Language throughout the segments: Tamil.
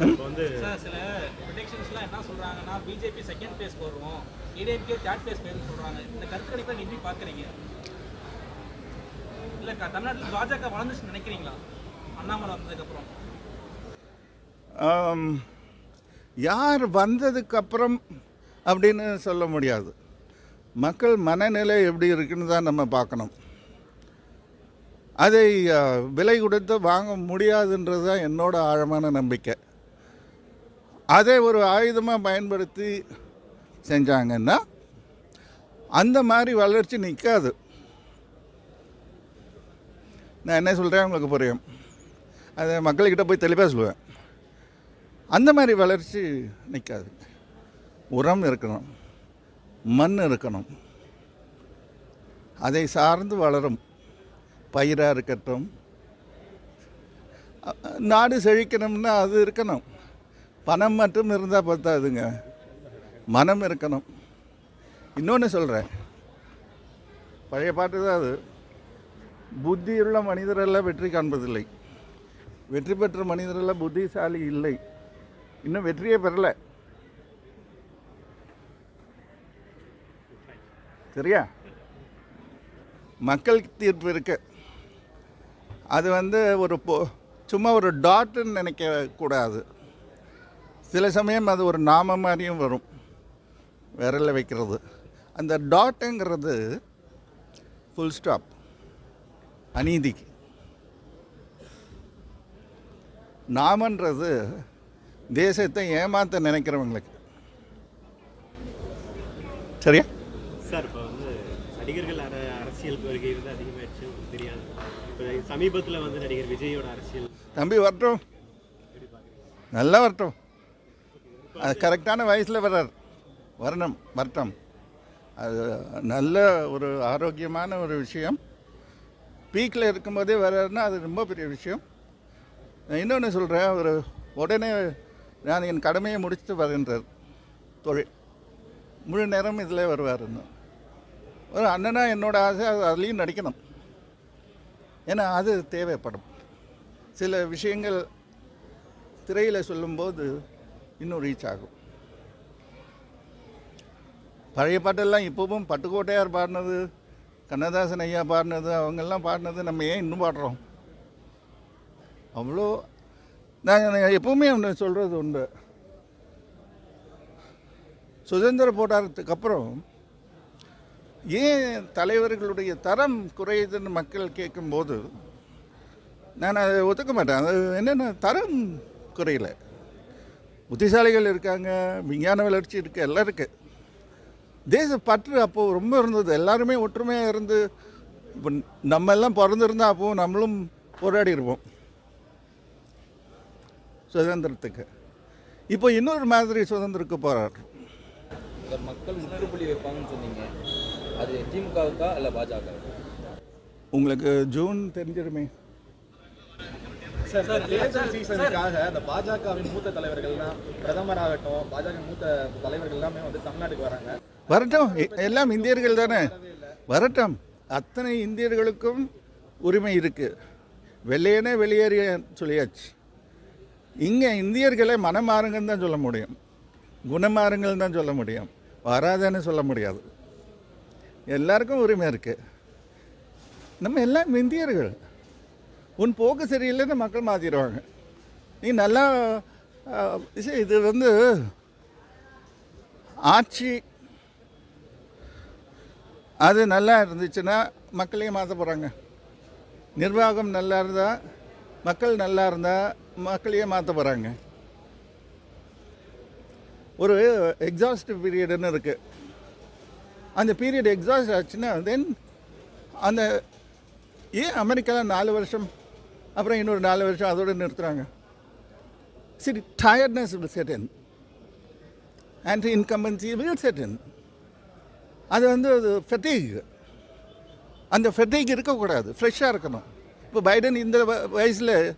வந்து சார் சில ப்ரிடிக்ஷன்ஸ்லாம் என்ன சொல்றாங்கன்னா பிஜேபி செகண்ட் பிளேஸ் வருவோம் ஏடிஎம்கே தேர்ட் பிளேஸ் போயிருன்னு சொல்றாங்க. இந்த கருத்து கணிப்பை நீங்க எப்படி பார்க்குறீங்க? இல்லை தமிழ்நாட்டில் பாஜக வளர்ந்துச்சுன்னு நினைக்கிறீங்களா? அண்ணாமலை வந்ததுக்கப்புறம். யார் வந்ததுக்கப்புறம் அப்படின்னு சொல்ல முடியாது. மக்கள் மனநிலை எப்படி இருக்குன்னு தான் நம்ம பார்க்கணும். அதை விலை கொடுத்து வாங்க முடியாதுன்றது தான் என்னோட ஆழமான நம்பிக்கை. அதை ஒரு ஆயுதமாக பயன்படுத்தி செஞ்சாங்கன்னா அந்த மாதிரி வளர்ச்சி நிற்காது நான் என்ன சொல்கிறேன் உங்களுக்கு புரியும். அதை மக்கள்கிட்ட போய் தெளிவாக சொல்லுவேன். அந்த மாதிரி வளர்ச்சி நிற்காது உரம் இருக்கணும். மண் இருக்கணும். அதை சார்ந்து வளரும். பயிராக இருக்கட்டும். நாடு செழிக்கணும்னா அது இருக்கணும். பணம் மட்டும் இருந்தால் பத்தாதுங்க. மனம் இருக்கணும். இன்னொன்று சொல்கிறேன் பழைய பாட்டு தான் அது. புத்தியுள்ள மனிதரெல்லாம் வெற்றி காண்பதில்லை. வெற்றி பெற்ற மனிதரெல்லாம் புத்திசாலி இல்லை. இன்னும் வெற்றியே பெறலை. சரியா? மக்கள் தீர்ப்பு இருக்கு. அது வந்து ஒரு சும்மா ஒரு டாட்டுன்னு நினைக்க கூடாது. சில சமயம் அது ஒரு நாம மாதிரியும் வரும் விரல வைக்கிறது. அந்த டாட்டுங்கிறது ஃபுல் ஸ்டாப் அநீதிக்கு. நாமன்றது தேசத்தை ஏமாத்த நினைக்கிறவங்களுக்கு. சரியா? சார் இப்போ வந்து நடிகர்கள் அர அரசியல் வருகை வந்து அதிகமாகிடுச்சு தெரியாது. இப்போ சமீபத்தில் வந்து நடிகர் விஜயோட அரசியல். தம்பி வரட்டும். நல்லா வரட்டும். அது கரெக்டான வயசில் வர்றார். வரணும் வரட்டும் அது நல்ல ஒரு ஆரோக்கியமான ஒரு விஷயம். பீக்கில் இருக்கும்போதே வர்றாருன்னா அது ரொம்ப பெரிய விஷயம். நான் இன்னொன்று சொல்கிறேன் அவர் உடனே நான் என் கடமையை முடிச்சுட்டு வருகின்றார் தொழில். முழு நேரம் இதில் வருவாருன்னு ஒரு அண்ணனா என்னோட ஆசை அது அதுலேயும் நடிக்கணும். ஏன்னா அது தேவைப்படும். சில விஷயங்கள் திரையில் சொல்லும்போது இன்னும் ரீச் ஆகும். பழைய பாட்டெல்லாம் இப்போவும் பட்டுக்கோட்டையார் பாடினது கண்ணதாசன் ஐயா பாடினது அவங்கெல்லாம் பாடினது நம்ம ஏன் இன்னும் பாடுறோம்? அவ்வளோ நான் எப்பவுமே ஒன்று சொல்கிறது உண்டு. சுதந்திர போராட்டத்துக்கு அப்புறம் ஏன் தலைவர்களுடைய தரம் குறையுதுன்னு மக்கள் கேட்கும்போது நான் அதை ஒத்துக்க மாட்டேன். அது என்னென்ன தரம் குறையலை. புத்திசாலிகள் இருக்காங்க விஞ்ஞான வளர்ச்சி இருக்குது எல்லாம் இருக்குது தேச பற்று அப்போது ரொம்ப இருந்தது. எல்லாருமே ஒற்றுமையாக இருந்து இப்போ நம்ம எல்லாம் பிறந்திருந்தா அப்போது நம்மளும் போராடி இருப்போம் சுதந்திரத்துக்கு. இப்போ இன்னொரு மாதிரி சுதந்திரத்துக்கு போராடுறோம் மக்கள் முற்றுப்புள்ளி வைப்பாங்கன்னு சொன்னீங்க. அது திமுகவுக்கா இல்லை பாஜக உங்களுக்கு ஜூன் தெரிஞ்சிருமே. சார் தேர்தல் சீசனுக்காக அந்த பாஜகவின் மூத்த தலைவர்கள்லாம் பிரதமர் ஆகட்டும் பாஜக மூத்த தலைவர்கள் எல்லாமே வந்து தமிழ்நாட்டுக்கு வராங்க. வரட்டும். எல்லாம் இந்தியர்கள் தானே? வரட்டும். அத்தனை இந்தியர்களுக்கும் உரிமை இருக்குது வெள்ளையனே வெளியேறிய சொல்லியாச்சு. இங்கே இந்தியர்களை மனம் மாறுங்கன்னு தான் சொல்ல முடியும். குணமாறுங்கன்னு தான் சொல்ல முடியும். வராதன்னு சொல்ல முடியாது. எல்லாருக்கும் உரிமை இருக்குது நம்ம எல்லாம் இந்தியர்கள். உன் போக்கு சரியில்லைன்னு மக்கள் மாற்றிடுவாங்க நீ நல்லா அஹ், இது- இது வந்து ஆட்சி அது நல்லா இருந்துச்சுன்னா மக்களையும் மாற்ற போகிறாங்க நிர்வாகம் நல்லா இருந்தால் மக்கள் நல்லா இருந்தால் மக்களையே மாற்ற போகிறாங்க ஒரு எக்ஸாஸ்ட் பீரியடுன்னு இருக்குது அந்த பீரியட் எக்ஸாஸ்ட் ஆச்சுன்னா தென் அந்த ஏன் அமெரிக்காவில் நாலு வருஷம் அப்புறம் இன்னொரு நாலு வருஷம் அதோடு நிறுத்துகிறாங்க சரி tiredness will set in. And will set in அது வந்து அது ஃபெட்டிக் அந்த ஃபெட்டிக் இருக்கக்கூடாது. ஃப்ரெஷ்ஷாக இருக்கணும். இப்போ பைடன் இந்த வ- வயசில்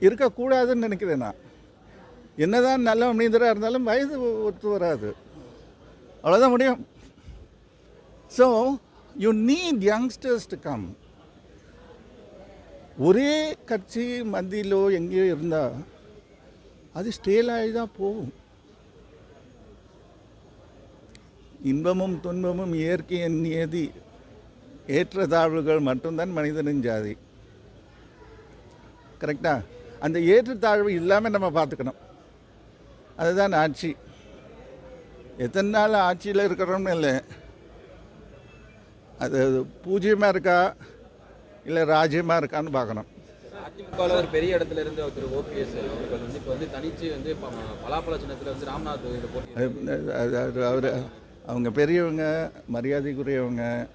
இருக்கக்கூடாதுன்னு நினைக்கிறேன் நான். என்னதான் நல்ல மனிதராக இருந்தாலும் வயது ஒத்து வராது. அவ்வளோதான் முடியும். So you need youngsters to come ஒரே கட்சி மத்தியிலோ எங்கேயோ இருந்தால் அது ஸ்டேல் ஆகி தான் போகும். இன்பமும் துன்பமும் இயற்கையின் நியதி ஏற்றத்தாழ்வுகள் மட்டும்தான் மனிதனின் ஜாதி. கரெக்டா அந்த ஏற்றத்தாழ்வு இல்லாமல் நம்ம பார்த்துக்கணும். அதுதான் ஆட்சி. எத்தனை நாள் ஆட்சியில் இருக்கிறோம்னு இல்லை. அது பூஜ்ஜியமாக இருக்கா? இல்லை ராஜ்யமாக இருக்கான்னு பார்க்கணும். அதிமுகவில் ஒரு பெரிய இடத்துல இருந்து திரு ஓபிஎஸ் அவர்கள் வந்து இப்போ வந்து தனிச்சு வந்து பலாப்பழ சின்னத்தில் வந்து ராம்நாத் அது அவர் அவங்க பெரியவங்க மரியாதைக்குரியவங்க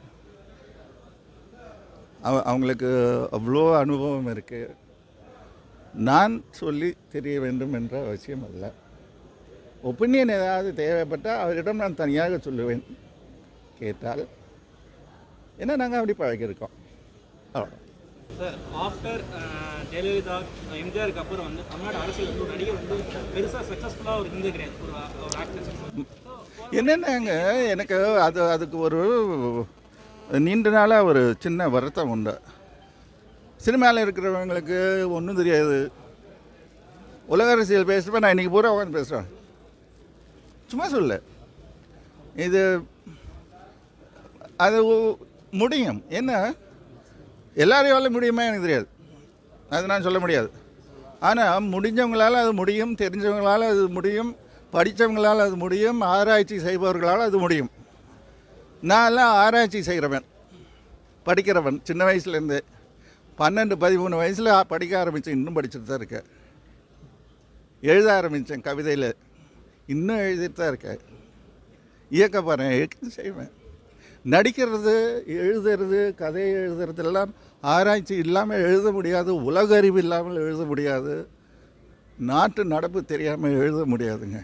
அவ- அவங்களுக்கு அவ்வளோ அனுபவம் இருக்குது நான் சொல்லி தெரிய வேண்டும் என்ற அவசியம் அல்ல. ஒப்பீனியன் ஏதாவது தேவைப்பட்டால் அவரிடம் நான் தனியாக சொல்லுவேன். கேட்டால் ஏன்னா நாங்கள் அப்படி பழகியிருக்கோம். அவ்வளோ சார் ஆஃப்டர் ஜெயலலிதா எம்ஜிஆருக்கு அப்புறம் வந்து தமிழ்நாடு அரசியல் வந்து ஒரு நடிகர் வந்து பெருசாக சக்ஸஸ்ஃபுல்லாக ஒரு இருந்தது கிடையாது ஒரு ஒரு ஆக்டர் என்னென்னங்க? எனக்கு அது அதுக்கு ஒரு நீண்ட நாளாக ஒரு சின்ன வருத்தம் உண்டு. சினிமாவில் இருக்கிறவங்களுக்கு ஒன்றும் தெரியாது. உலக அரசியல் பேசுகிறப்ப நான் இன்றைக்கி பூரா உட்காந்து பேசுகிறேன் சும்மா சொல்ல. இது அது முடியும். என்ன? எல்லாரையும் முடியுமா எனக்கு தெரியாது. அது நான் சொல்ல முடியாது. ஆனால் முடிஞ்சவங்களால் அது முடியும் தெரிஞ்சவங்களால் அது முடியும் படித்தவங்களால் அது முடியும் ஆராய்ச்சி செய்பவர்களால் அது முடியும். நான்லாம் ஆராய்ச்சி செய்கிறவன் படிக்கிறவன். சின்ன வயசுலேருந்து. பன்னெண்டு பதிமூணு வயசில் படிக்க ஆரம்பித்தேன் இன்னும் படிச்சுட்டு தான் இருக்கேன். எழுத ஆரம்பித்தேன் கவிதையில். இன்னும் எழுதிட்டு தான் இருக்கேன். இயக்க போகிறேன் எழுத்து செய்வேன். நடிக்கிறது எழுதுறது கதை எழுதுறதெல்லாம் ஆராய்ச்சி இல்லாமல் எழுத முடியாது உலக அறிவு இல்லாமல் எழுத முடியாது. நாட்டு நடப்பு தெரியாமல் எழுத முடியாதுங்க.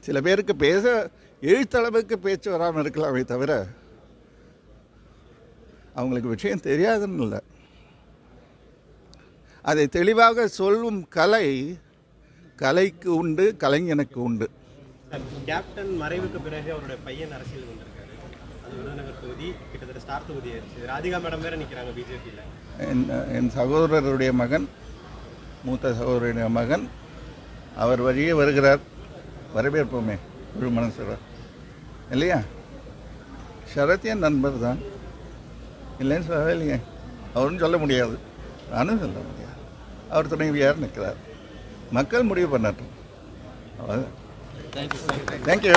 சில பேருக்கு பேச எழுத்தளவுக்கு பேச்சு வராமல் இருக்கலாமே தவிர அவங்களுக்கு விஷயம் தெரியாதுன்னு இல்லை. அதை தெளிவாக சொல்லும் கலை கலைக்கு உண்டு கலைஞனுக்கு உண்டு. கேப்டன் மறைவுக்கு பிறகு அவருடைய பையன் அரசியல் வந்திருக்கு அது விருதுநகர் தொகுதி கிட்டத்தட்ட ஸ்டார் தொகுதி ஆயிடுச்சு. ராதிகா மேடம் வேற நிற்கிறாங்க பிஜேபியில். என் என் சகோதரருடைய மகன் மூத்த சகோதரருடைய மகன் அவர் வழியே வருகிறார். வரவேற்போமே முழு மனசுல இல்லையா? சரத் என் நண்பர் தான். இல்லைன்னு சொல்லவே இல்லையே. அவரும் சொல்ல முடியாது. நானும் சொல்ல முடியாது. அவர் துணைவியார் நிற்கிறார். மக்கள் முடிவு பண்ணட்டும். அவ்வளோதான் தேங்க்யூ